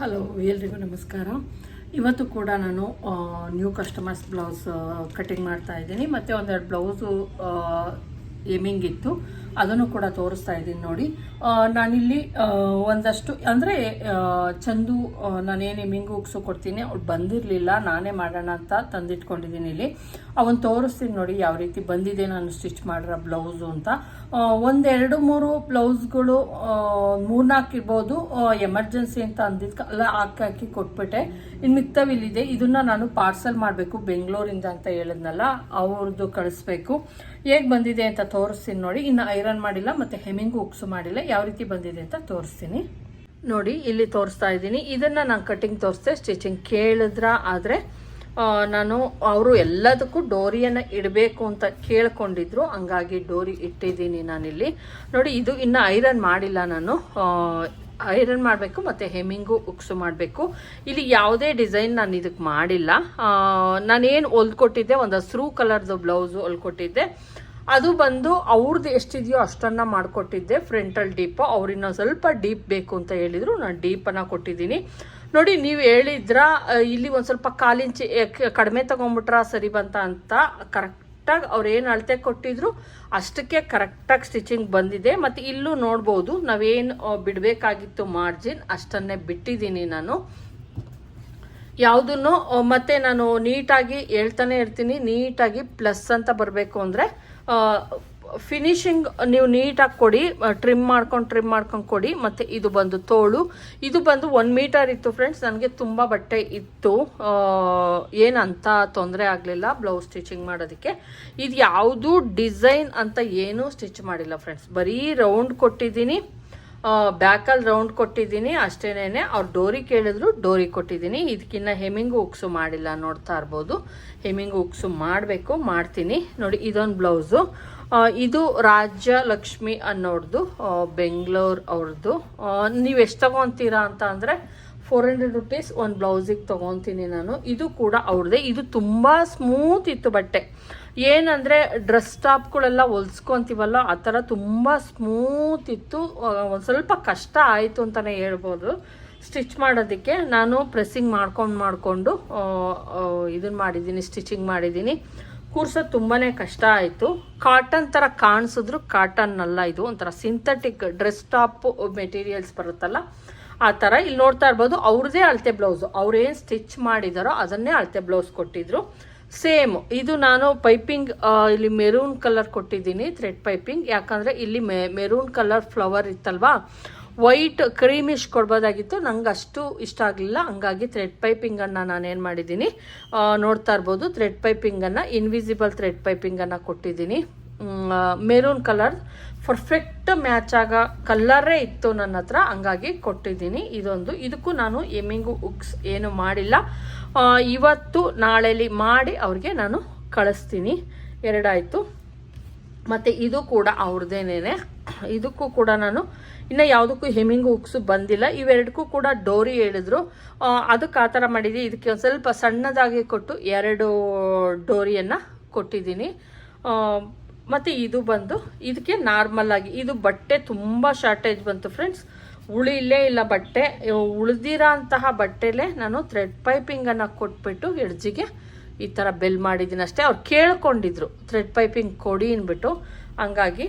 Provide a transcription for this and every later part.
Hello, ಎಲ್ರಿಗೂ ನಮಸ್ಕಾರ. ಇವತ್ತು ಕೂಡ ನಾನು ನ್ಯೂ ಕಸ್ಟಮರ್ಸ್ ಬ್ಲೌಸ್ ಕಟ್ಟಿಂಗ್ ಮಾಡ್ತಾ ಇದ್ದೀನಿ. ಮತ್ತು ಒಂದೆರಡು ಬ್ಲೌಸು ಏಮಿಂಗ್ ಇತ್ತು. ಅದನ್ನು ಕೂಡ ತೋರಿಸ್ತಾ ಇದ್ದೀನಿ ನೋಡಿ. ನಾನಿಲ್ಲಿ ಒಂದಷ್ಟು, ಅಂದರೆ ಚಂದು ನಾನೇನು ಮಿಂಗು ಉಗ್ಸು ಕೊಡ್ತೀನಿ. ಅವ್ಳು ಬಂದಿರಲಿಲ್ಲ, ನಾನೇ ಮಾಡೋಣ ಅಂತ ತಂದಿಟ್ಕೊಂಡಿದ್ದೀನಿ ಇಲ್ಲಿ. ಅವನ್ ತೋರಿಸ್ತೀನಿ ನೋಡಿ ಯಾವ ರೀತಿ ಬಂದಿದೆ ನಾನು ಸ್ಟಿಚ್ ಮಾಡಿರೋ ಬ್ಲೌಸು ಅಂತ. ಒಂದೆರಡು ಮೂರು ಬ್ಲೌಸ್ಗಳು ಮೂರ್ನಾಲ್ಕು ಇರ್ಬೋದು ಎಮರ್ಜೆನ್ಸಿ ಅಂತ ಅಂದಿದ್ಕ, ಅಲ್ಲ, ಹಾಕಿ ಹಾಕಿ ಕೊಟ್ಬಿಟ್ಟೆ. ಇನ್ನು ಮಿಕ್ತವಿಲ್ಲಿದೆ. ಇದನ್ನ ನಾನು ಪಾರ್ಸಲ್ ಮಾಡಬೇಕು, ಬೆಂಗಳೂರಿಂದ ಅಂತ ಹೇಳಿದ್ನಲ್ಲ ಅವ್ರದ್ದು ಕಳಿಸ್ಬೇಕು. ಹೇಗೆ ಬಂದಿದೆ ಅಂತ ತೋರಿಸ್ತೀನಿ ನೋಡಿ. ಇನ್ನು ಐರನ್ ಮಾಡಿಲ್ಲ, ಮತ್ತೆ ಹೆಮಿಂಗು ಉಕ್ಸು ಮಾಡಿಲ್ಲ. ಯಾವ ರೀತಿ ಬಂದಿದೆ ಅಂತ ತೋರಿಸ್ತೀನಿ. ನೋಡಿ, ಇಲ್ಲಿ ತೋರಿಸ್ತಾ ಇದ್ದೀನಿ. ಇದನ್ನ ನಾನು ಕಟಿಂಗ್ ತೋರಿಸ್ದೆ, ಸ್ಟಿಚಿಂಗ್ ಕೇಳಿದ್ರ? ಆದರೆ ನಾನು ಅವರು ಎಲ್ಲದಕ್ಕೂ ಡೋರಿಯನ್ನು ಇಡಬೇಕು ಅಂತ ಕೇಳ್ಕೊಂಡಿದ್ರು. ಹಂಗಾಗಿ ಡೋರಿ ಇಟ್ಟಿದ್ದೀನಿ ನಾನಿಲ್ಲಿ. ನೋಡಿ, ಇದು ಇನ್ನು ಐರನ್ ಮಾಡಿಲ್ಲ ನಾನು. ಐರನ್ ಮಾಡಬೇಕು, ಮತ್ತು ಹೆಮಿಂಗು ಉಕ್ಸು ಮಾಡಬೇಕು. ಇಲ್ಲಿ ಯಾವುದೇ ಡಿಸೈನ್ ನಾನು ಇದಕ್ಕೆ ಮಾಡಿಲ್ಲ. ನಾನೇನು ಹೊಲ್ಕೊಟ್ಟಿದ್ದೆ, ಒಂದು ಹಸ್ರು ಕಲರ್ದು ಬ್ಲೌಸು ಹೊಲ್ಕೊಟ್ಟಿದ್ದೆ. ಅದು ಬಂದು ಅವ್ರದ್ದು ಎಷ್ಟಿದೆಯೋ ಅಷ್ಟನ್ನು ಮಾಡಿಕೊಟ್ಟಿದ್ದೆ. ಫ್ರಂಟಲ್ ಡೀಪು ಅವ್ರು ಇನ್ನೊಂದು ಸ್ವಲ್ಪ ಡೀಪ್ ಬೇಕು ಅಂತ ಹೇಳಿದರು. ನಾನು ಡೀಪನ್ನು ಕೊಟ್ಟಿದ್ದೀನಿ. ನೋಡಿ, ನೀವು ಹೇಳಿದ್ರ ಇಲ್ಲಿ ಒಂದು ಸ್ವಲ್ಪ ಕಾಲಿಂಚಿ ಕಡಿಮೆ ತೊಗೊಂಬಿಟ್ರ ಸರಿ ಬಂತ ಅಂತ ಕರೆಕ್ಟಾಗಿ ಅವ್ರು ಏನು ಅಳತೆ ಕೊಟ್ಟಿದ್ರು, ಅಷ್ಟಕ್ಕೆ ಕರೆಕ್ಟಾಗಿ ಸ್ಟಿಚಿಂಗ್ ಬಂದಿದೆ. ಮತ್ತು ಇಲ್ಲೂ ನೋಡ್ಬೋದು, ನಾವೇನು ಬಿಡಬೇಕಾಗಿತ್ತು ಮಾರ್ಜಿನ್, ಅಷ್ಟನ್ನೇ ಬಿಟ್ಟಿದ್ದೀನಿ ನಾನು. ಯಾವುದನ್ನು ಮತ್ತೆ ನಾನು ನೀಟಾಗಿ ಹೇಳ್ತಾನೆ ಇರ್ತೀನಿ. ನೀಟಾಗಿ ಪ್ಲಸ್ ಅಂತ ಬರಬೇಕು ಅಂದರೆ ಫಿನಿಶಿಂಗ್ ನೀವು ನೀಟಾಗಿ ಕೊಡಿ ಟ್ರಿಮ್ ಮಾಡ್ಕೊಂಡು ಟ್ರಿಮ್ ಮಾಡ್ಕೊಂಡು ಕೊಡಿ, ಮತ್ತು ಇದು ಬಂದು ತೋಳು. ಇದು ಬಂದು ಒನ್ ಮೀಟರ್ ಇತ್ತು ಫ್ರೆಂಡ್ಸ್ ನನಗೆ ತುಂಬ ಬಟ್ಟೆ ಇತ್ತು. ಏನಂತ ತೊಂದರೆ ಆಗಲಿಲ್ಲ ಬ್ಲೌಸ್ ಸ್ಟಿಚಿಂಗ್ ಮಾಡೋದಕ್ಕೆ. ಇದು ಯಾವುದು ಡಿಸೈನ್ ಅಂತ ಏನೂ ಸ್ಟಿಚ್ ಮಾಡಿಲ್ಲ ಫ್ರೆಂಡ್ಸ್ ಬರೀ ರೌಂಡ್ ಕೊಟ್ಟಿದ್ದೀನಿ. ಬ್ಯಾಕಲ್ಲಿ ರೌಂಡ್ ಕೊಟ್ಟಿದ್ದೀನಿ ಅಷ್ಟೇನೇ ಅವ್ರು ಡೋರಿ ಕೇಳಿದ್ರು ಡೋರಿ ಕೊಟ್ಟಿದ್ದೀನಿ. ಇದಕ್ಕಿನ್ನ ಹೆಮಿಂಗು ಉಕ್ಸು ಮಾಡಿಲ್ಲ ನೋಡ್ತಾ ಇರ್ಬೋದು. ಹೆಮಿಂಗು ಉಕ್ಸು ಮಾಡಬೇಕು, ಮಾಡ್ತೀನಿ. ನೋಡಿ, ಇದೊಂದು ಬ್ಲೌಸು. ಇದು ರಾಜ್ಯ ಲಕ್ಷ್ಮಿ ಅನ್ನೋರ್ದು ಬೆಂಗಳೂರು ಅವ್ರದ್ದು ನೀವು ಎಷ್ಟು ತಗೊತೀರಾ ಅಂತ ಅಂದರೆ ಫೋರ್ ಹಂಡ್ರೆಡ್ ರುಪೀಸ್ ಒಂದು ಬ್ಲೌಸಿಗೆ ತೊಗೊತೀನಿ ನಾನು. ಇದು ಕೂಡ ಅವ್ರದ್ದೇ ಇದು ತುಂಬ ಸ್ಮೂತ್ ಇತ್ತು ಬಟ್ಟೆ. ಏನಂದರೆ ಡ್ರೆಸ್ ಟಾಪ್ಗಳೆಲ್ಲ ಹೊಲ್ಸ್ಕೊತೀವಲ್ಲ, ಆ ಥರ ತುಂಬ ಸ್ಮೂತ್ ಇತ್ತು. ಒಂದು ಸ್ವಲ್ಪ ಕಷ್ಟ ಆಯಿತು ಅಂತಲೇ ಹೇಳ್ಬೋದು. ಸ್ಟಿಚ್ ಮಾಡೋದಕ್ಕೆ ನಾನು ಪ್ರೆಸ್ಸಿಂಗ್ ಮಾಡ್ಕೊಂಡು ಮಾಡಿಕೊಂಡು ಇದನ್ನು ಮಾಡಿದ್ದೀನಿ ಸ್ಟಿಚಿಂಗ್ ಮಾಡಿದ್ದೀನಿ. ಕೂರ್ಸೋದು ತುಂಬಾ ಕಷ್ಟ ಆಯಿತು. ಕಾಟನ್ ಥರ ಕಾಣಿಸಿದ್ರು ಕಾಟನ್ ಅಲ್ಲ ಇದು, ಒಂಥರ ಸಿಂಥೆಟಿಕ್ ಡ್ರೆಸ್ ಟಾಪ್ ಮೆಟೀರಿಯಲ್ಸ್ ಬರುತ್ತಲ್ಲ, ಆ ಥರ ಇಲ್ಲಿ ನೋಡ್ತಾ ಇರ್ಬೋದು. ಅವ್ರದ್ದೇ ಅಳತೆ ಬ್ಲೌಸು ಅವ್ರೇನು ಸ್ಟಿಚ್ ಮಾಡಿದಾರೋ ಅದನ್ನೇ ಅಳತೆ ಬ್ಲೌಸ್ ಕೊಟ್ಟಿದ್ರು. ಸೇಮ್. ಇದು ನಾನು ಪೈಪಿಂಗ್ ಇಲ್ಲಿ ಮೆರೂನ್ ಕಲರ್ ಕೊಟ್ಟಿದ್ದೀನಿ ಥ್ರೆಡ್ ಪೈಪಿಂಗ್ ಯಾಕಂದರೆ ಇಲ್ಲಿ ಮೆ, ಮೆರೂನ್ ಕಲರ್ ಫ್ಲವರ್ ಇತ್ತಲ್ವಾ? ವೈಟ್ ಕ್ರೀಮಿಶ್ ಕೊಡ್ಬೋದಾಗಿತ್ತು. ನಂಗೆ ಅಷ್ಟು ಇಷ್ಟ ಆಗಲಿಲ್ಲ. ಹಂಗಾಗಿ ಥ್ರೆಡ್ ಪೈಪಿಂಗನ್ನು ನಾನೇನು ಮಾಡಿದ್ದೀನಿ ನೋಡ್ತಾ ಇರ್ಬೋದು. ಥ್ರೆಡ್ ಪೈಪಿಂಗನ್ನು ಇನ್ವಿಸಿಬಲ್ ಥ್ರೆಡ್ ಪೈಪಿಂಗನ್ನು ಕೊಟ್ಟಿದ್ದೀನಿ. ಮೆರೂನ್ ಕಲರ್ ಪರ್ಫೆಕ್ಟ್ ಮ್ಯಾಚ್ ಆಗ ಕಲ್ಲರೇ ಇತ್ತು ನನ್ನ ಹತ್ರ ಹಂಗಾಗಿ ಕೊಟ್ಟಿದ್ದೀನಿ. ಇದೊಂದು. ಇದಕ್ಕೂ ನಾನು ಎಮ್ಮಿಂಗು ಉಕ್ಸ್ ಏನು ಮಾಡಿಲ್ಲ. ಇವತ್ತು ನಾಳೆಲಿ ಮಾಡಿ ಅವ್ರಿಗೆ ನಾನು ಕಳಿಸ್ತೀನಿ. ಎರಡಾಯಿತು. ಮತ್ತು ಇದು ಕೂಡ ಅವ್ರದ್ದೇನೇ ಇದಕ್ಕೂ ಕೂಡ ನಾನು ಇನ್ನು ಯಾವುದಕ್ಕೂ ಹೆಮಿಂಗ್ ಉಕ್ಸು ಬಂದಿಲ್ಲ. ಇವೆರಡಕ್ಕೂ ಕೂಡ ಡೋರಿ ಹೇಳಿದ್ರು. ಅದಕ್ಕೆ ಆ ಥರ ಮಾಡಿದ್ದೀನಿ ಇದಕ್ಕೆ ಒಂದು ಸ್ವಲ್ಪ ಸಣ್ಣದಾಗಿ ಕೊಟ್ಟು ಎರಡು ಡೋರಿಯನ್ನು ಕೊಟ್ಟಿದ್ದೀನಿ. ಮತ್ತು ಇದು ಬಂದು, ಇದಕ್ಕೆ ನಾರ್ಮಲ್ ಆಗಿ, ಇದು ಬಟ್ಟೆ ತುಂಬ ಶಾರ್ಟೇಜ್ ಬಂತು ಫ್ರೆಂಡ್ಸ್ ಉಳಿಲೇ ಇಲ್ಲ ಬಟ್ಟೆ. ಉಳಿದಿರೋ ಅಂತಹ ಬಟ್ಟೆಲೇ ನಾನು ಥ್ರೆಡ್ ಪೈಪಿಂಗನ್ನು ಕೊಟ್ಬಿಟ್ಟು ಎಡ್ಜಿಗೆ ಈ ಥರ ಬೆಲ್ ಮಾಡಿದ್ದೀನಿ ಅಷ್ಟೇ. ಅವ್ರು ಕೇಳ್ಕೊಂಡಿದ್ರು ಥ್ರೆಡ್ ಪೈಪಿಂಗ್ ಕೊಡಿ ಅಂದ್ಬಿಟ್ಟು. ಹಂಗಾಗಿ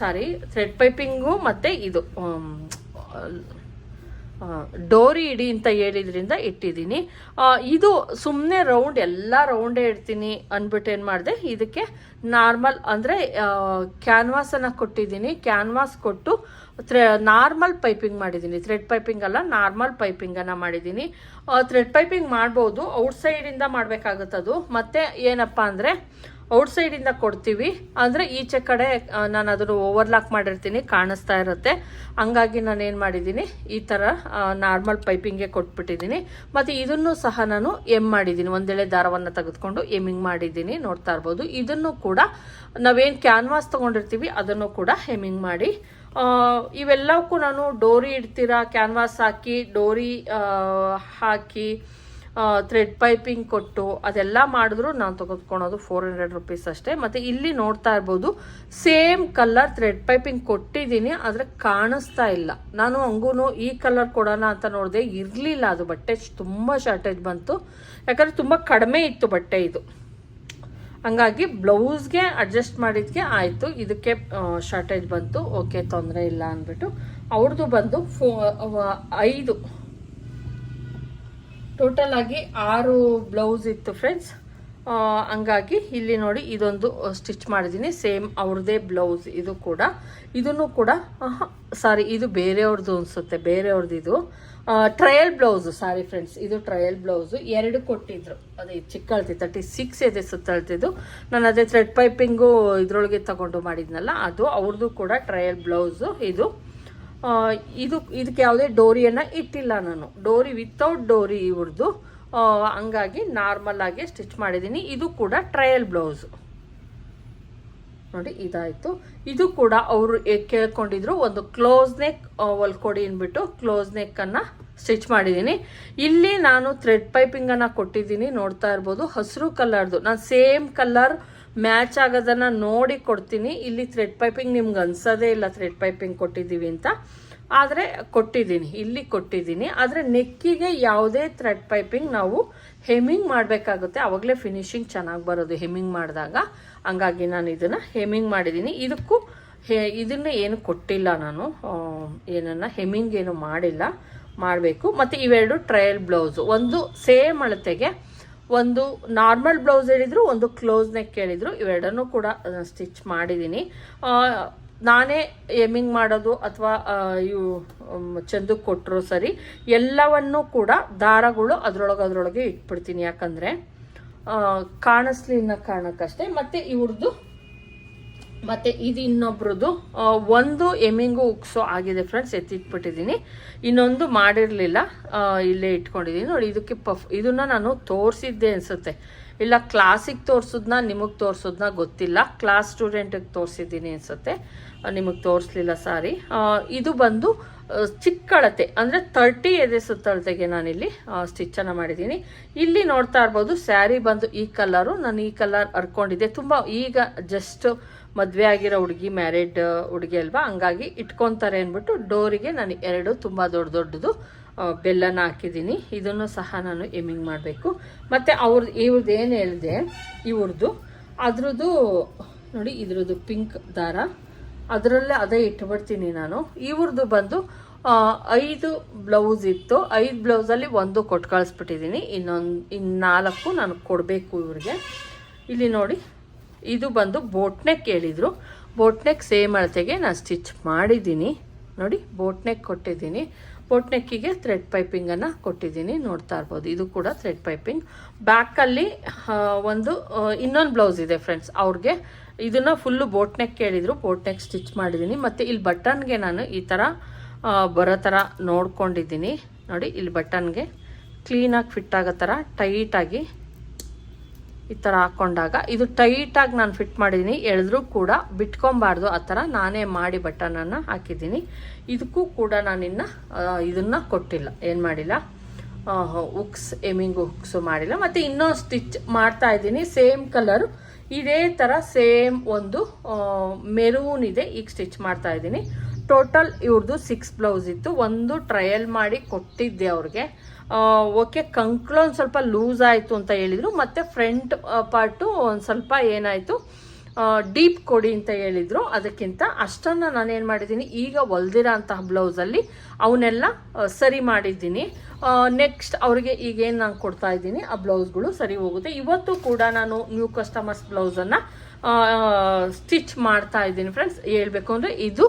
ಸಾರಿ ಥ್ರೆಡ್ ಪೈಪಿಂಗು ಮತ್ತು ಇದು ಡೋರಿ ಇಡಿ ಅಂತ ಹೇಳಿದ್ರಿಂದ ಇಟ್ಟಿದ್ದೀನಿ. ಇದು ಸುಮ್ಮನೆ ರೌಂಡ್ ಎಲ್ಲ ರೌಂಡೇ ಇಡ್ತೀನಿ ಅಂದ್ಬಿಟ್ಟು ಏನು ಮಾಡಿದೆ? ಇದಕ್ಕೆ ನಾರ್ಮಲ್ ಅಂದರೆ ಕ್ಯಾನ್ವಾಸನ್ನು ಕೊಟ್ಟಿದ್ದೀನಿ. ಕ್ಯಾನ್ವಾಸ್ ಕೊಟ್ಟು ಥ್ರೆ ನಾರ್ಮಲ್ ಪೈಪಿಂಗ್ ಮಾಡಿದ್ದೀನಿ. ಥ್ರೆಡ್ ಪೈಪಿಂಗ್ ಅಲ್ಲ ನಾರ್ಮಲ್ ಪೈಪಿಂಗನ್ನು ಮಾಡಿದ್ದೀನಿ. ಥ್ರೆಡ್ ಪೈಪಿಂಗ್ ಮಾಡ್ಬೋದು. ಔಟ್ಸೈಡಿಂದ ಮಾಡಬೇಕಾಗುತ್ತದು. ಮತ್ತು ಏನಪ್ಪ ಅಂದರೆ ಔಟ್ಸೈಡಿಂದ ಕೊಡ್ತೀವಿ. ಅಂದರೆ ಈಚೆ ಕಡೆ ನಾನು ಅದನ್ನು ಓವರ್ಲಾಕ್ ಮಾಡಿರ್ತೀನಿ, ಕಾಣಿಸ್ತಾ ಇರುತ್ತೆ. ಹಂಗಾಗಿ ನಾನು ಏನು ಮಾಡಿದ್ದೀನಿ, ಈ ಥರ ನಾರ್ಮಲ್ ಪೈಪಿಂಗ್ಗೆ ಕೊಟ್ಬಿಟ್ಟಿದ್ದೀನಿ. ಮತ್ತು ಇದನ್ನು ಸಹ ನಾನು ಎಂ ಮಾಡಿದ್ದೀನಿ. ಒಂದೆಳೆ ದಾರವನ್ನು ತೆಗೆದುಕೊಂಡು ಎಮ್ಮಿಂಗ್ ಮಾಡಿದ್ದೀನಿ, ನೋಡ್ತಾ ಇರ್ಬೋದು. ಇದನ್ನು ಕೂಡ ನಾವೇನು ಕ್ಯಾನ್ವಾಸ್ ತೊಗೊಂಡಿರ್ತೀವಿ, ಅದನ್ನು ಕೂಡ ಹೆಮ್ಮಿಂಗ್ ಮಾಡಿ. ಇವೆಲ್ಲವಕ್ಕೂ ನಾನು ಡೋರಿ ಇಡ್ತೀರಾ? ಕ್ಯಾನ್ವಾಸ್ ಹಾಕಿ, ಡೋರಿ ಹಾಕಿ ಥ್ರೆಡ್ ಪೈಪಿಂಗ್ ಕೊಟ್ಟು ಅದೆಲ್ಲ ಮಾಡಿದ್ರು ನಾನು ತೆಗೆದುಕೊಳೋದು ಫೋರ್ ಹಂಡ್ರೆಡ್ ರುಪೀಸ್ ಅಷ್ಟೇ. ಮತ್ತು ಇಲ್ಲಿ ನೋಡ್ತಾ ಇರ್ಬೋದು ಸೇಮ್ ಕಲರ್ ಥ್ರೆಡ್ ಪೈಪಿಂಗ್ ಕೊಟ್ಟಿದ್ದೀನಿ, ಆದರೆ ಕಾಣಿಸ್ತಾ ಇಲ್ಲ. ನಾನು ಹಂಗೂ ಈ ಕಲರ್ ಕೊಡೋಣ ಅಂತ ನೋಡಿದೆ ಇರಲಿಲ್ಲ ಅದು ಬಟ್ಟೆ. ತುಂಬ ಶಾರ್ಟೇಜ್ ಬಂತು. ಯಾಕಂದರೆ ತುಂಬ ಕಡಿಮೆ ಇತ್ತು ಬಟ್ಟೆ ಇದು. ಹಂಗಾಗಿ ಬ್ಲೌಸ್ಗೆ ಅಡ್ಜಸ್ಟ್ ಮಾಡಿದ್ಕೆ ಆಯಿತು. ಇದಕ್ಕೆ ಶಾರ್ಟೇಜ್ ಬಂತು. ಓಕೆ, ತೊಂದರೆ ಇಲ್ಲ ಅಂದ್ಬಿಟ್ಟು. ಅವ್ರದ್ದು ಬಂದು ಫೋ ಐದು. ಟೋಟಲ್ ಆಗಿ ಆರು ಬ್ಲೌಸ್ ಇತ್ತು ಫ್ರೆಂಡ್ಸ್ ಹಂಗಾಗಿ ಇಲ್ಲಿ ನೋಡಿ ಇದೊಂದು ಸ್ಟಿಚ್ ಮಾಡಿದ್ದೀನಿ. ಸೇಮ್ ಅವ್ರದ್ದೇ ಬ್ಲೌಸ್ ಇದು ಕೂಡ. ಇದನ್ನು ಕೂಡ ಸಾರಿ ಇದು ಬೇರೆಯವ್ರದ್ದು ಅನಿಸುತ್ತೆ ಬೇರೆಯವ್ರದ್ದು ಇದು. ಟ್ರಯಲ್ ಬ್ಲೌಸು ಸಾರಿ ಫ್ರೆಂಡ್ಸ್ ಇದು ಟ್ರಯಲ್ ಬ್ಲೌಸು ಎರಡು ಕೊಟ್ಟಿದ್ರು. ಅದೇ ಚಿಕ್ಕಳ್ತಿ ತರ್ಟಿ ಸಿಕ್ಸ್ ಇದೆ ಸುತ್ತಳ್ತಿದ್ದು ನಾನು ಅದೇ ಥ್ರೆಡ್ ಪೈಪಿಂಗು ಇದ್ರೊಳಗೆ ತಗೊಂಡು ಮಾಡಿದ್ನಲ್ಲ, ಅದು ಅವ್ರದ್ದು ಕೂಡ ಟ್ರಯಲ್ ಬ್ಲೌಸು ಇದು. ಇದು, ಇದಕ್ಕೆ ಯಾವುದೇ ಡೋರಿಯನ್ನು ಇಟ್ಟಿಲ್ಲ ನಾನು. ಡೋರಿ ವಿತೌಟ್ ಡೋರಿ ಇವ್ರದ್ದು ಹಂಗಾಗಿ ನಾರ್ಮಲ್ ಆಗಿ ಸ್ಟಿಚ್ ಮಾಡಿದ್ದೀನಿ. ಇದು ಕೂಡ ಟ್ರಯಲ್ ಬ್ಲೌಸು ನೋಡಿ, ಇದಾಯಿತು. ಇದು ಕೂಡ ಅವರು ಕೇಳ್ಕೊಂಡಿದ್ರು ಒಂದು ಕ್ಲೋಸ್ ನೆಕ್ ಹೊಲ್ಕೊಡಿ ಅಂದ್ಬಿಟ್ಟು ಕ್ಲೋಸ್ ನೆಕ್ಕನ್ನು ಸ್ಟಿಚ್ ಮಾಡಿದ್ದೀನಿ. ಇಲ್ಲಿ ನಾನು ಥ್ರೆಡ್ ಪೈಪಿಂಗನ್ನು ಕೊಟ್ಟಿದ್ದೀನಿ. ನೋಡ್ತಾ ಇರ್ಬೋದು, ಹಸಿರು ಕಲರ್ದು ನಾನು ಸೇಮ್ ಕಲರ್ ಮ್ಯಾಚ್ ಆಗೋದನ್ನು ನೋಡಿ ಕೊಡ್ತೀನಿ. ಇಲ್ಲಿ ಥ್ರೆಡ್ ಪೈಪಿಂಗ್ ನಿಮ್ಗೆ ಅನ್ಸೋದೇ ಇಲ್ಲ ಥ್ರೆಡ್ ಪೈಪಿಂಗ್ ಕೊಟ್ಟಿದ್ದೀವಿ ಅಂತ. ಆದರೆ ಕೊಟ್ಟಿದ್ದೀನಿ, ಇಲ್ಲಿ ಕೊಟ್ಟಿದ್ದೀನಿ. ಆದರೆ ನೆಕ್ಕಿಗೆ ಯಾವುದೇ ಥ್ರೆಡ್ ಪೈಪಿಂಗ್ ನಾವು ಹೆಮ್ಮಿಂಗ್ ಮಾಡಬೇಕಾಗುತ್ತೆ. ಆವಾಗಲೇ ಫಿನಿಶಿಂಗ್ ಚೆನ್ನಾಗಿ ಬರೋದು ಹೆಮ್ಮಿಂಗ್ ಮಾಡಿದಾಗ. ಹಂಗಾಗಿ ನಾನು ಇದನ್ನು ಹೆಮ್ಮಿಂಗ್ ಮಾಡಿದ್ದೀನಿ. ಇದಕ್ಕೂ ಹೇ, ಇದನ್ನ ಏನು ಕೊಟ್ಟಿಲ್ಲ ನಾನು. ಏನನ್ನ ಹೆಮ್ಮಿಂಗ್ ಏನು ಮಾಡಿಲ್ಲ. ಮಾಡಬೇಕು. ಮತ್ತು ಇವೆರಡು ಟ್ರಯಲ್ ಬ್ಲೌಸು ಒಂದು ಸೇಮ್ ಅಳತೆಗೆ ಒಂದು ನಾರ್ಮಲ್ ಬ್ಲೌಸ್ ಹೇಳಿದ್ರು, ಒಂದು ಕ್ಲೋಸ್ ನೆಕ್ ಹೇಳಿದ್ರು. ಇವೆರಡನ್ನೂ ಕೂಡ ಸ್ಟಿಚ್ ಮಾಡಿದ್ದೀನಿ. ನಾನೇ ಏಮಿಂಗ್ ಮಾಡೋದು ಅಥವಾ ಇವು ಚಂದು ಕೊಟ್ಟರು ಸರಿ, ಎಲ್ಲವನ್ನೂ ಕೂಡ ದಾರಗಳು ಅದರೊಳಗೆ ಅದರೊಳಗೆ ಇಟ್ಬಿಡ್ತೀನಿ. ಯಾಕಂದರೆ ಕಾಣಿಸ್ಲಿ ಅನ್ನೋ ಕಾರಣಕ್ಕಷ್ಟೇ. ಮತ್ತು ಇವ್ರದ್ದು ಮತ್ತು ಇದು ಇನ್ನೊಬ್ರದ್ದು ಒಂದು ಎಮಿಂಗು ಉಕ್ಸೋ ಆಗಿದೆ ಫ್ರೆಂಡ್ಸ್ ಎತ್ತಿಟ್ಬಿಟ್ಟಿದ್ದೀನಿ. ಇನ್ನೊಂದು ಮಾಡಿರಲಿಲ್ಲ ಇಲ್ಲೇ ಇಟ್ಕೊಂಡಿದ್ದೀನಿ. ನೋಡಿ, ಇದಕ್ಕೆ ಪಫ್ ಇದನ್ನು ನಾನು ತೋರಿಸಿದ್ದೆ ಅನಿಸುತ್ತೆ. ಇಲ್ಲ ಕ್ಲಾಸಿಗೆ ತೋರಿಸೋದನ್ನ ನಿಮಗೆ ತೋರಿಸೋದನ್ನ ಗೊತ್ತಿಲ್ಲ. ಕ್ಲಾಸ್ ಸ್ಟೂಡೆಂಟಿಗೆ ತೋರಿಸಿದ್ದೀನಿ ಅನಿಸುತ್ತೆ. ನಿಮಗೆ ತೋರಿಸ್ಲಿಲ್ಲ ಸಾರಿ ಇದು ಬಂದು ಚಿಕ್ಕ ಅಳತೆ ಅಂದರೆ ತರ್ಟಿ ಎದೆ ಸುತ್ತಳತೆಗೆ ನಾನಿಲ್ಲಿ ಸ್ಟಿಚ್ಚನ್ನು ಮಾಡಿದ್ದೀನಿ. ಇಲ್ಲಿ ನೋಡ್ತಾ ಇರ್ಬೋದು, ಸ್ಯಾರಿ ಬಂದು ಈ ಕಲರು, ನಾನು ಈ ಕಲರ್ ಹರ್ಕೊಂಡಿದ್ದೆ. ತುಂಬ ಈಗ ಜಸ್ಟ್ ಮದುವೆ ಆಗಿರೋ ಹುಡುಗಿ, ಮ್ಯಾರಿಡ್ ಹುಡುಗಿ ಅಲ್ವಾ? ಹಂಗಾಗಿ ಇಟ್ಕೊತಾರೆ ಅಂದ್ಬಿಟ್ಟು ಡೋರಿಗೆ ನಾನು ಎರಡು ತುಂಬ ದೊಡ್ಡ ದೊಡ್ಡದು ಬೆಲ್ಲನ ಹಾಕಿದ್ದೀನಿ. ಇದನ್ನು ಸಹ ನಾನು ಎಮ್ಮಿಂಗ್ ಮಾಡಬೇಕು. ಮತ್ತು ಅವ್ರದ್ದು ಇವ್ರದ್ದು ಏನು ಹೇಳಿದೆ ಇವ್ರದ್ದು ಅದ್ರದ್ದು, ನೋಡಿ ಇದ್ರದ್ದು ಪಿಂಕ್ ದಾರ. ಅದರಲ್ಲೇ ಅದೇ ಇಟ್ಬಿಡ್ತೀನಿ ನಾನು. ಇವ್ರದ್ದು ಬಂದು ಐದು ಬ್ಲೌಸ್ ಇತ್ತು. ಐದು ಬ್ಲೌಸಲ್ಲಿ ಒಂದು ಕೊಟ್ಟು ಕಳಿಸ್ಬಿಟ್ಟಿದ್ದೀನಿ. ಇನ್ನೊಂದು ಇನ್ನು ನಾಲ್ಕು ನಾನು ಕೊಡಬೇಕು ಇವ್ರಿಗೆ. ಇಲ್ಲಿ ನೋಡಿ, ಇದು ಬಂದು ಬೋಟ್ನೆಕ್ ಹೇಳಿದರು. ಬೋಟ್ನೆಕ್ ಸೇಮ್ ಅಳತೆಗೆ ನಾನು ಸ್ಟಿಚ್ ಮಾಡಿದ್ದೀನಿ. ನೋಡಿ, ಬೋಟ್ನೆಕ್ ಕೊಟ್ಟಿದ್ದೀನಿ. ಬೋಟ್ನೆಕ್ಕಿಗೆ ಥ್ರೆಡ್ ಪೈಪಿಂಗನ್ನು ಕೊಟ್ಟಿದ್ದೀನಿ. ನೋಡ್ತಾ ಇರ್ಬೋದು, ಇದು ಕೂಡ ಥ್ರೆಡ್ ಪೈಪಿಂಗ್ ಬ್ಯಾಕಲ್ಲಿ ಒಂದು ಇನ್ನೊಂದು ಬ್ಲೌಸ್ ಇದೆ ಫ್ರೆಂಡ್ಸ್ ಅವ್ರಿಗೆ ಇದನ್ನು ಫುಲ್ಲು ಬೋಟ್ನೆಕ್ ಕೇಳಿದರು ಬೋಟ್ನೆಕ್ ಸ್ಟಿಚ್ ಮಾಡಿದ್ದೀನಿ ಮತ್ತು ಇಲ್ಲಿ ಬಟನ್ಗೆ ನಾನು ಈ ಥರ ಬರೋ ಥರ ನೋಡ್ಕೊಂಡಿದ್ದೀನಿ. ನೋಡಿ, ಇಲ್ಲಿ ಬಟನ್ಗೆ ಕ್ಲೀನಾಗಿ ಫಿಟ್ ಆಗೋ ಥರ ಟೈಟಾಗಿ ಈ ಥರ ಹಾಕ್ಕೊಂಡಾಗ ಇದು ಟೈಟಾಗಿ ನಾನು ಫಿಟ್ ಮಾಡಿದ್ದೀನಿ ಎಳೆದ್ರೂ ಕೂಡ ಬಿಟ್ಕೊಬಾರ್ದು ಆ ಥರ ನಾನೇ ಮಾಡಿ ಬಟನನ್ನು ಹಾಕಿದ್ದೀನಿ. ಇದಕ್ಕೂ ಕೂಡ ನಾನಿನ್ನು ಇದನ್ನು ಕೊಟ್ಟಿಲ್ಲ. ಏನು ಮಾಡಿಲ್ಲ? ಹುಕ್ಸ್ ಎಮಿಂಗು ಹುಕ್ಸು ಮಾಡಿಲ್ಲ. ಮತ್ತು ಇನ್ನೊಂದು ಸ್ಟಿಚ್ ಮಾಡ್ತಾ ಇದ್ದೀನಿ. ಸೇಮ್ ಕಲರ್ ಇದೇ ಥರ ಸೇಮ್ ಒಂದು ಮೆರೂನ್ ಇದೆ. ಈಗ ಸ್ಟಿಚ್ ಮಾಡ್ತಾ ಇದ್ದೀನಿ. ಟೋಟಲ್ ಇವ್ರದ್ದು ಸಿಕ್ಸ್ ಬ್ಲೌಸ್ ಇತ್ತು. ಒಂದು ಟ್ರಯಲ್ ಮಾಡಿ ಕೊಟ್ಟಿದ್ದೆ ಅವ್ರಿಗೆ. ಓಕೆ, ಕಂಕ್ಳು ಒಂದು ಸ್ವಲ್ಪ ಲೂಸ್ ಆಯಿತು ಅಂತ ಹೇಳಿದರು. ಮತ್ತು ಫ್ರಂಟ್ ಪಾರ್ಟು ಒಂದು ಸ್ವಲ್ಪ ಏನಾಯಿತು ಡೀಪ್ ಕೊಡಿ ಅಂತ ಹೇಳಿದರು. ಅದಕ್ಕಿಂತ ಅಷ್ಟನ್ನು ನಾನೇನು ಮಾಡಿದ್ದೀನಿ, ಈಗ ಹೊಲ್ದಿರೋ ಅಂತಹ ಬ್ಲೌಸಲ್ಲಿ ಅವನ್ನೆಲ್ಲ ಸರಿ ಮಾಡಿದ್ದೀನಿ. ನೆಕ್ಸ್ಟ್ ಅವರಿಗೆ ಈಗೇನು ನಾನು ಕೊಡ್ತಾ ಇದ್ದೀನಿ, ಆ ಬ್ಲೌಸ್ಗಳು ಸರಿ ಹೋಗುತ್ತೆ. ಇವತ್ತು ಕೂಡ ನಾನು ನ್ಯೂ ಕಸ್ಟಮರ್ಸ್ ಬ್ಲೌಸನ್ನು ಸ್ಟಿಚ್ ಮಾಡ್ತಾ ಇದ್ದೀನಿ ಫ್ರೆಂಡ್ಸ್ ಹೇಳಬೇಕು ಅಂದರೆ ಇದು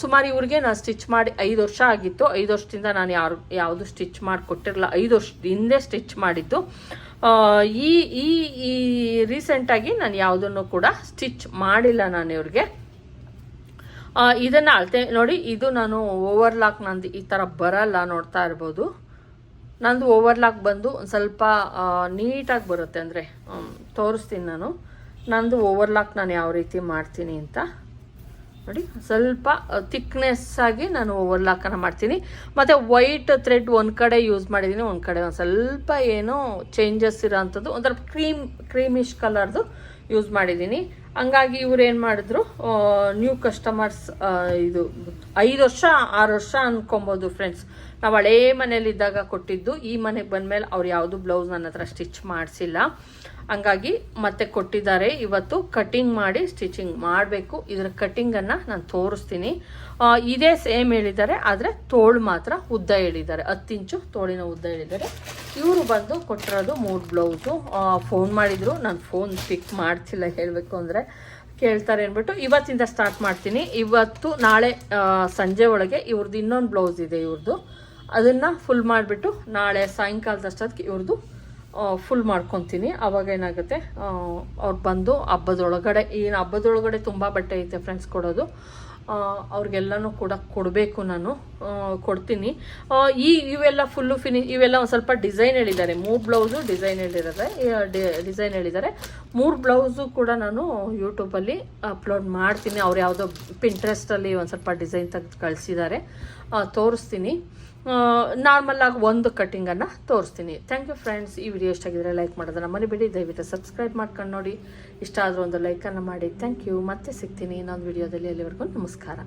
ಸುಮಾರು ಇವ್ರಿಗೆ ನಾನು ಸ್ಟಿಚ್ ಮಾಡಿ ಐದು ವರ್ಷ ಆಗಿತ್ತು. ಐದು ವರ್ಷದಿಂದ ನಾನು ಯಾರು, ಯಾವುದು ಸ್ಟಿಚ್ ಮಾಡಿ ಕೊಟ್ಟಿರಲ್ಲ ಐದು ವರ್ಷದ ಹಿಂದೆ ಸ್ಟಿಚ್ ಮಾಡಿದ್ದು. ಈ ಈ ರೀಸೆಂಟಾಗಿ ನಾನು ಯಾವುದನ್ನು ಕೂಡ ಸ್ಟಿಚ್ ಮಾಡಿಲ್ಲ ನಾನು ಇವ್ರಿಗೆ. ಇದನ್ನ ಅಳತೆ ನೋಡಿ, ಇದು ನಾನು ಓವರ್ಲಾಕ್ ನಂದು ಈ ಥರ ಬರಲ್ಲ ನೋಡ್ತಾ ಇರ್ಬೋದು. ನಂದು ಓವರ್ಲಾಕ್ ಬಂದು ಸ್ವಲ್ಪ ನೀಟಾಗಿ ಬರುತ್ತೆ ಅಂದರೆ ತೋರಿಸ್ತೀನಿ ನಾನು. ನಂದು ಓವರ್ಲಾಕ್ ನಾನು ಯಾವ ರೀತಿ ಮಾಡ್ತೀನಿ ಅಂತ. ನೋಡಿ, ಸ್ವಲ್ಪ ಆಗಿ ನಾನು ಓವರ್ಲಾಕನ್ನು ಮಾಡ್ತೀನಿ. ಮತ್ತು ವೈಟ್ ಥ್ರೆಡ್ ಒಂದು ಕಡೆ ಯೂಸ್ ಮಾಡಿದ್ದೀನಿ ಒಂದು ಕಡೆ ಒಂದು ಸ್ವಲ್ಪ ಏನೋ ಚೇಂಜಸ್ ಇರೋ ಅಂಥದ್ದು ಒಂಥರ ಕ್ರೀಮ್ ಕ್ರೀಮಿಶ್ ಕಲರ್ದು ಯೂಸ್ ಮಾಡಿದ್ದೀನಿ ಹಂಗಾಗಿ ಇವ್ರು ಏನು ಮಾಡಿದ್ರು ನ್ಯೂ ಕಸ್ಟಮರ್ಸ್ ಇದು ಐದು ವರ್ಷ ಆರು ವರ್ಷ ಅನ್ಕೊಬೋದು ಫ್ರೆಂಡ್ಸ್ ನಾವು ಹಳೇ ಮನೇಲಿದ್ದಾಗ ಕೊಟ್ಟಿದ್ದು, ಈ ಮನೆಗೆ ಬಂದಮೇಲೆ ಅವ್ರು ಯಾವುದು ಬ್ಲೌಸ್ ನನ್ನ ಹತ್ರ ಸ್ಟಿಚ್ ಮಾಡಿಸಿಲ್ಲ. ಹಂಗಾಗಿ ಮತ್ತೆ ಕೊಟ್ಟಿದ್ದಾರೆ. ಇವತ್ತು ಕಟಿಂಗ್ ಮಾಡಿ ಸ್ಟಿಚಿಂಗ್ ಮಾಡಬೇಕು. ಇದರ ಕಟಿಂಗನ್ನು ನಾನು ತೋರಿಸ್ತೀನಿ. ಇದೇ ಸೇಮ್ ಹೇಳಿದ್ದಾರೆ, ಆದರೆ ತೋಳು ಮಾತ್ರ ಉದ್ದ ಹೇಳಿದ್ದಾರೆ. ಹತ್ತು ಇಂಚು ತೋಳಿನ ಉದ್ದ ಹೇಳಿದ್ದಾರೆ. ಇವರು ಬಂದು ಕೊಟ್ಟಿರೋದು ಮೂರು ಬ್ಲೌಸು. ಫೋನ್ ಮಾಡಿದರು. ನಾನು ಫೋನ್ ಪಿಕ್ ಮಾಡ್ತಿಲ್ಲ ಹೇಳಬೇಕು ಅಂದರೆ ಕೇಳ್ತಾರೆ ಅಂದ್ಬಿಟ್ಟು ಇವತ್ತಿಂದ ಸ್ಟಾರ್ಟ್ ಮಾಡ್ತೀನಿ. ಇವತ್ತು ನಾಳೆ ಸಂಜೆ ಒಳಗೆ ಇವ್ರದ್ದು ಇನ್ನೊಂದು ಬ್ಲೌಸ್ ಇದೆ ಇವ್ರದ್ದು ಅದನ್ನು ಫುಲ್ ಮಾಡಿಬಿಟ್ಟು ನಾಳೆ ಸಾಯಂಕಾಲದಷ್ಟೊತ್ತಿಗೆ ಇವ್ರದ್ದು ಫುಲ್ ಮಾಡ್ಕೊತೀನಿ. ಅವಾಗ ಏನಾಗುತ್ತೆ ಅವ್ರು ಬಂದು ಹಬ್ಬದೊಳಗಡೆ, ಏನು ಹಬ್ಬದೊಳಗಡೆ ತುಂಬ ಬಟ್ಟೆ ಐತೆ ಫ್ರೆಂಡ್ಸ್ ಕೊಡೋದು ಅವ್ರಿಗೆಲ್ಲನೂ ಕೂಡ ಕೊಡಬೇಕು ನಾನು ಕೊಡ್ತೀನಿ. ಈ, ಇವೆಲ್ಲ ಫುಲ್ಲು ಫಿನಿ ಇವೆಲ್ಲ ಒಂದು ಸ್ವಲ್ಪ ಡಿಸೈನ್ ಹೇಳಿದ್ದಾರೆ. ಮೂರು ಬ್ಲೌಸು ಡಿಸೈನ್ ಹೇಳಿದ್ದಾರೆ ಡಿಸೈನ್ ಹೇಳಿದ್ದಾರೆ. ಮೂರು ಬ್ಲೌಸು ಕೂಡ ನಾನು ಯೂಟ್ಯೂಬಲ್ಲಿ ಅಪ್ಲೋಡ್ ಮಾಡ್ತೀನಿ. ಅವ್ರು ಯಾವುದೋ ಪಿಂಟ್ರೆಸ್ಟಲ್ಲಿ ಒಂದು ಸ್ವಲ್ಪ ಡಿಸೈನ್ ತೆಗೆದು ಕಳಿಸಿದ್ದಾರೆ. ತೋರಿಸ್ತೀನಿ. ನಾರ್ಮಲ್ ಆಗಿ ಒಂದು ಕಟ್ಟಿಂಗನ್ನು ತೋರಿಸ್ತೀನಿ. ಥ್ಯಾಂಕ್ ಯು ಫ್ರೆಂಡ್ಸ್ ಈ ವಿಡಿಯೋ ಇಷ್ಟ ಆಗಿದ್ರೆ ಲೈಕ್ ಮಾಡೋದನ್ನ ಮರಿಬೇಡಿ. ದಯವಿಟ್ಟು ಸಬ್ಸ್ಕ್ರೈಬ್ ಮಾಡ್ಕೊಂಡು ನೋಡಿ. ಇಷ್ಟ ಆದರೂ ಒಂದು ಲೈಕನ್ನು ಮಾಡಿ. ಥ್ಯಾಂಕ್ ಯು ಮತ್ತೆ ಸಿಗ್ತೀನಿ ಇನ್ನೊಂದು ವಿಡಿಯೋದಲ್ಲಿ ಅಲ್ಲಿವರೆಗೂ ನಮಸ್ಕಾರ.